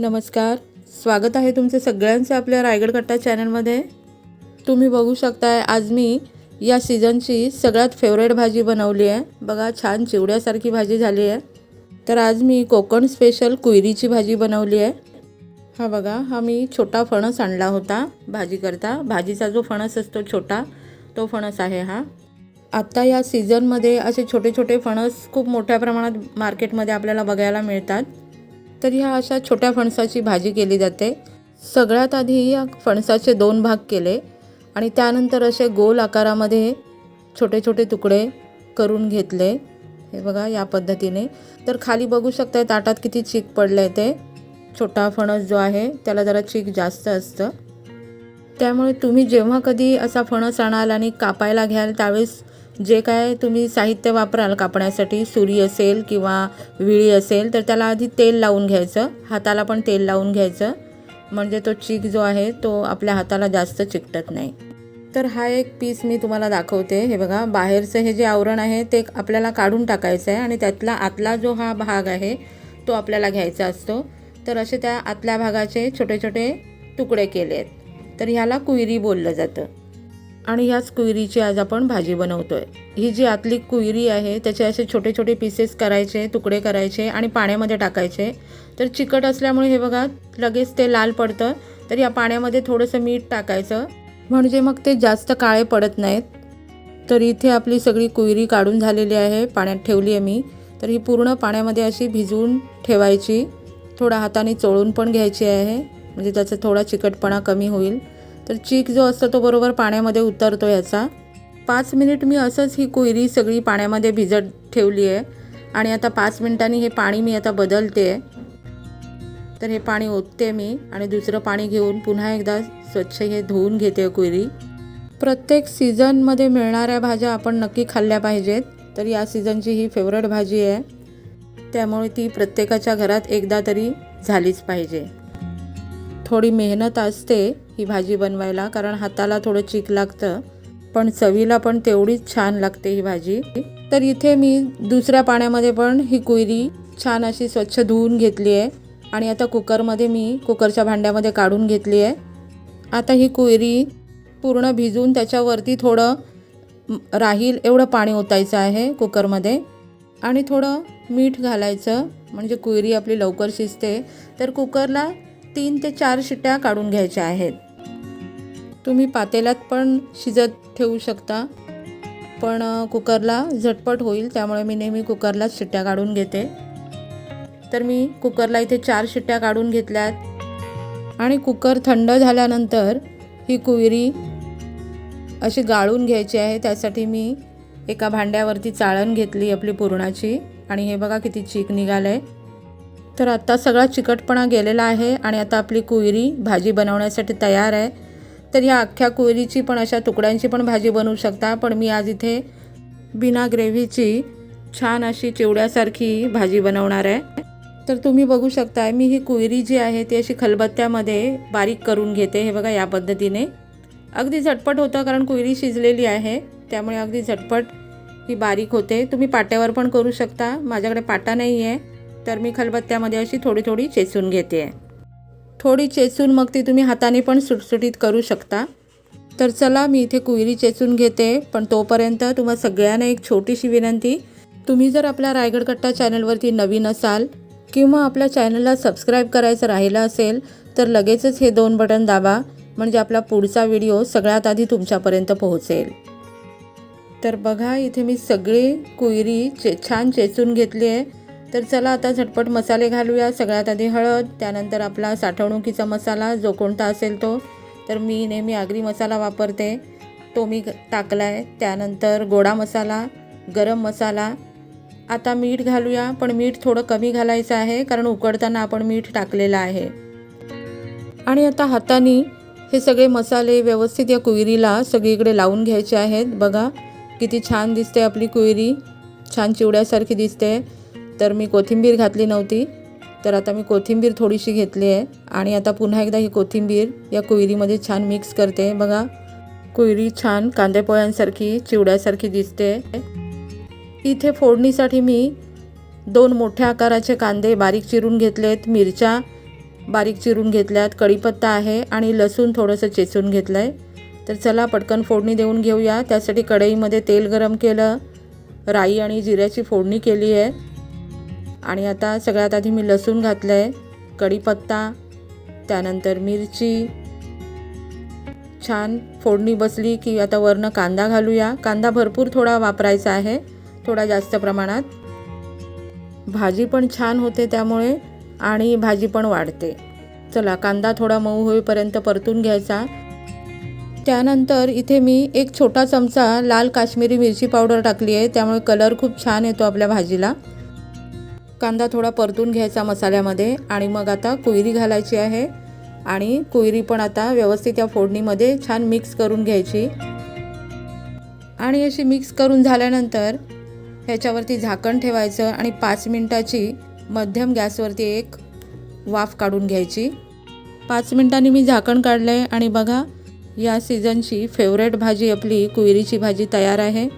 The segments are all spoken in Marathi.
नमस्कार. स्वागत आहे तुमचे सगळ्यांचे आपल्या रायगड कट्टा चॅनलमध्ये. तुम्ही बघू शकताय आज मी या सीझनची सगळ्यात फेवरेट भाजी बनवली आहे. बघा छान चिवड्यासारखी भाजी झाली आहे. तर आज मी कोकण स्पेशल कुयरीची भाजी बनवली आहे. हा बघा हा मी छोटा फणस आणला होता भाजी करता भाजीचा जो फणस असतो छोटा तो फणस आहे हा. आत्ता या सीझनमध्ये असे छोटे छोटे फणस खूप मोठ्या प्रमाणात मार्केटमध्ये आपल्याला बघायला मिळतात. तर ह्या अशा छोट्या फणसाची भाजी केली जाते. सगळ्यात आधी या फणसाचे दोन भाग केले आणि त्यानंतर असे गोल आकारामध्ये छोटे छोटे तुकडे करून घेतले. हे बघा या पद्धतीने. तर खाली बघू शकताय ताटात किती चीक पडलं आहे ते. छोटा फणस जो आहे त्याला जरा चीक जास्त असतं. त्यामुळे तुम्ही जेव्हा कधी असा फणस आणाल आणि कापायला घ्याल त्यावेळेस जे काय तुम्ही साहित्य वापराल कापण्यासाठी सुरी असेल किंवा विळी असेल तर त्याला आधी तेल लावून घ्यायचं. हाताला पण तेल लावून घ्यायचं. म्हणजे तो चीक जो आहे तो आपल्या हाताला जास्त चिकटत नाही. तर हा एक पीस मी तुम्हाला दाखवते. हे बघा बाहेरचं हे जे आवरण आहे ते आपल्याला काढून टाकायचं आहे आणि त्यातला आतला जो हा भाग आहे तो आपल्याला घ्यायचा असतो. तर असे त्या आतल्या भागाचे छोटे छोटे तुकडे केले आहेत तर ह्याला कुयरी बोललं जातं. आणि ह्याच कुयरीची आज आपण भाजी बनवतो आहे ही जी आतली कुयरी आहे त्याचे असे छोटे छोटे पीसेस करायचे तुकडे करायचे आणि पाण्यामध्ये टाकायचे. तर चिकट असल्यामुळे हे बघा लगेच ते लाल पडतं. तर या पाण्यामध्ये थोडंसं मीठ टाकायचं. म्हणजे मग ते जास्त काळे पडत नाहीत. तर इथे आपली सगळी कुयरी काढून झालेली आहे पाण्यात ठेवली आहे मी. तर ही पूर्ण पाण्यामध्ये अशी भिजवून ठेवायची. थोडा हाताने चोळून पण घ्यायची आहे. म्हणजे त्याचा थोडा चिकटपणा कमी होईल. तर चीक जो असतो तो बरोबर पाण्यामध्ये उतरतो याचा. पाच मिनिट मी असंच ही कोयरी सगळी पाण्यामध्ये भिजत ठेवली आहे. आणि आता पाच मिनिटांनी हे पाणी मी आता बदलते. तर हे पाणी ओतते मी आणि दुसरं पाणी घेऊन पुन्हा एकदा स्वच्छ हे धुवून घेते कोयरी. प्रत्येक सीझनमध्ये मिळणाऱ्या भाज्या आपण नक्की खाल्ल्या पाहिजेत. तर या सीझनची ही फेवरेट भाजी आहे. त्यामुळे ती प्रत्येकाच्या घरात एकदा तरी झालीच पाहिजे. थोडी मेहनत असते ही भाजी बनवायला कारण हाताला थोडं चीक लागतं. पण चवीला पण तेवढीच छान लागते ही भाजी. तर इथे मी दुसऱ्या पाण्यामध्ये पण ही कुयरी छान अशी स्वच्छ धुवून घेतली आहे. आणि आता कुकरमध्ये मी कुकरच्या भांड्यामध्ये काढून घेतली आहे. आता ही कुयरी पूर्ण भिजून त्याच्यावरती थोडं राहील एवढं पाणी ओतायचं आहे कुकरमध्ये. आणि थोडं मीठ घालायचं म्हणजे कुयरी आपली लवकर शिजते. तर कुकरला तीन ते चार शिट्ट्या काढून घ्यायच्या आहेत. तुम्ही पातेल्यात पण शिजत ठेवू शकता. पण कुकरला झटपट होईल त्यामुळे मी नेहमी कुकरलाच शिट्ट्या काढून घेते. तर मी कुकरला इथे चार शिट्ट्या काढून घेतल्यात. आणि कुकर थंड झाल्यानंतर ही कुविरी अशी गाळून घ्यायची आहे. त्यासाठी मी एका भांड्यावरती चाळण घेतली आपली पुरणाची. आणि हे बघा किती चीक निघालं आहे तर आत्ता सगळा चिकटपणा गेलेला आहे आणि आता आपली कुयरी भाजी बनवण्यासाठी तयार आहे. तर ह्या अख्ख्या कुयरीची पण अशा तुकड्यांची पण भाजी बनवू शकता. पण मी आज इथे बिना ग्रेव्हीची छान अशी चिवड्यासारखी भाजी बनवणार आहे. तर तुम्ही बघू शकताय मी ही कुयरी जी आहे ती अशी खलबत्त्यामध्ये बारीक करून घेते. हे बघा या पद्धतीने. अगदी झटपट होतं कारण कुयरी शिजलेली आहे. त्यामुळे अगदी झटपट ही बारीक होते. तुम्ही पाट्यावर पण करू शकता. माझ्याकडे पाटा नाही आहे तर मी खलबत्त्यामध्ये अशी थोडी थोडी चेचून घेते. थोडी चेचून मग ती तुम्ही हाताने पण सुटसुटीत करू शकता. तर चला मी इथे कुयरी चेचून घेते पण तोपर्यंत तुम्हाला सगळ्यांना एक छोटीशी विनंती. तुम्ही जर आपल्या रायगड कट्टा चॅनलवरती नवीन असाल किंवा आपल्या चॅनलला सबस्क्राईब करायचं राहिलं असेल तर लगेचच हे दोन बटन दाबा म्हणजे आपला पुढचा व्हिडिओ सगळ्यात आधी तुमच्यापर्यंत पोहोचेल. तर बघा इथे मी सगळी कुयरी चे छान चेचून घेतली आहे. तर चला आता झटपट मसाले घालूया. सगळ्यात आधी हळद त्यानंतर आपला साठवणुकीचा मसाला जो कोणता असेल तो. तर मी नेहमी आगरी मसाला वापरते. तो मी टाकला आहे त्यानंतर गोडा मसाला गरम मसाला. आता मीठ घालूया पण मीठ थोडं कमी घालायचं आहे कारण उकडताना आपण मीठ टाकलेलं आहे. आणि आता हाताने हे सगळे मसाले व्यवस्थित या कुहिरीला सगळीकडे लावून घ्यायचे आहेत. बघा किती छान दिसते आपली कुहिरी छान चिवड्यासारखी दिसते. तर मी कोथिंबीर घातली नव्हती. तर आता मी कोथिंबीर थोडीशी घेतली आहे. आणि आता पुन्हा एकदा ही कोथिंबीर या कुयरीमध्ये छान मिक्स करते. बघा कुयरी छान कांदेपोळ्यांसारखी चिवड्यासारखी दिसते. इथे फोडणीसाठी मी दोन मोठ्या आकाराचे कांदे बारीक चिरून घेतलेत. मिरच्या बारीक चिरून घेतल्यात. कढीपत्ता आहे आणि लसूण थोडंसं चेचून घेतलं आहे तर चला पटकन फोडणी देऊन घेऊया. त्यासाठी कढईमध्ये तेल गरम केलं. राई आणि जिऱ्याची फोडणी केली आहे. आणि आता सगळ्यात आधी मी लसूण घातलं आहे कढीपत्ता त्यानंतर मिरची. छान फोडणी बसली की आता वरनं कांदा घालूया. कांदा भरपूर थोडा वापरायचा आहे थोडा जास्त प्रमाणात. भाजी पण छान होते त्यामुळे आणि भाजी पण वाढते. चला कांदा थोडा मऊ होईपर्यंत परतून घ्यायचा. त्यानंतर इथे मी एक छोटा चमचा लाल काश्मीरी मिरची पावडर टाकली आहे त्यामुळे कलर खूप छान येतो आपल्या भाजीला. कांदा थोडा परतून घ्यायचा मसाल्यामध्ये आणि मग आता कुहिरी घालायची आहे. आणि कुहिरी पण आता व्यवस्थित या फोडणीमध्ये छान मिक्स करून घ्यायची. आणि अशी मिक्स करून झाल्यानंतर ह्याच्यावरती झाकण ठेवायचं आणि पाच मिनटाची मध्यम गॅसवरती एक वाफ काढून घ्यायची. पाच मिनटांनी मी झाकण काढलं आहे आणि बघा या सीझनची फेवरेट भाजी आपली कुहिरीची भाजी तयार आहे.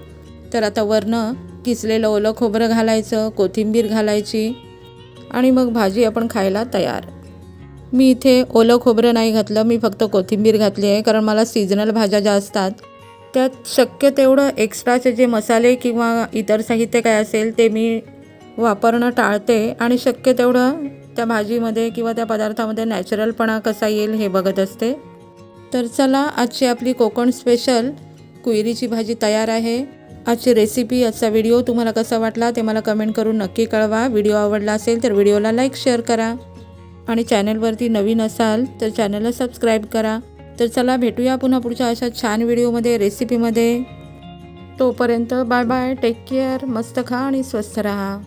तर आता वरनं किसलेलं ओलं खोबरं घालायचं कोथिंबीर घालायची आणि मग भाजी आपण खायला तयार. मी इथे ओलं खोबरं नाही घातलं मी फक्त कोथिंबीर घातली आहे कारण मला सीझनल भाज्या ज्या असतात त्यात शक्य तेवढं एक्स्ट्राचे जे मसाले किंवा इतर साहित्य काय असेल ते मी वापरणं टाळते आणि शक्य तेवढं त्या भाजीमध्ये किंवा त्या पदार्थामध्ये नॅचरलपणा कसा येईल हे बघत असते. तर चला आजची आपली कोकण स्पेशल कुयरीची भाजी तयार आहे. आजची रेसिपी आजचा व्हिडिओ तुम्हाला कसा वाटला ते मला कमेंट करून नक्की कळवा. व्हिडिओ आवडला असेल तर व्हिडिओला लाईक शेअर करा. आणि चॅनलवरती नवीन असाल तर चॅनलला सबस्क्राईब करा. तर चला भेटूया पुन्हा पुढच्या अशा छान व्हिडिओमध्ये रेसिपीमध्ये तोपर्यंत बाय बाय टेक केअर मस्त खा आणि स्वस्थ रहा.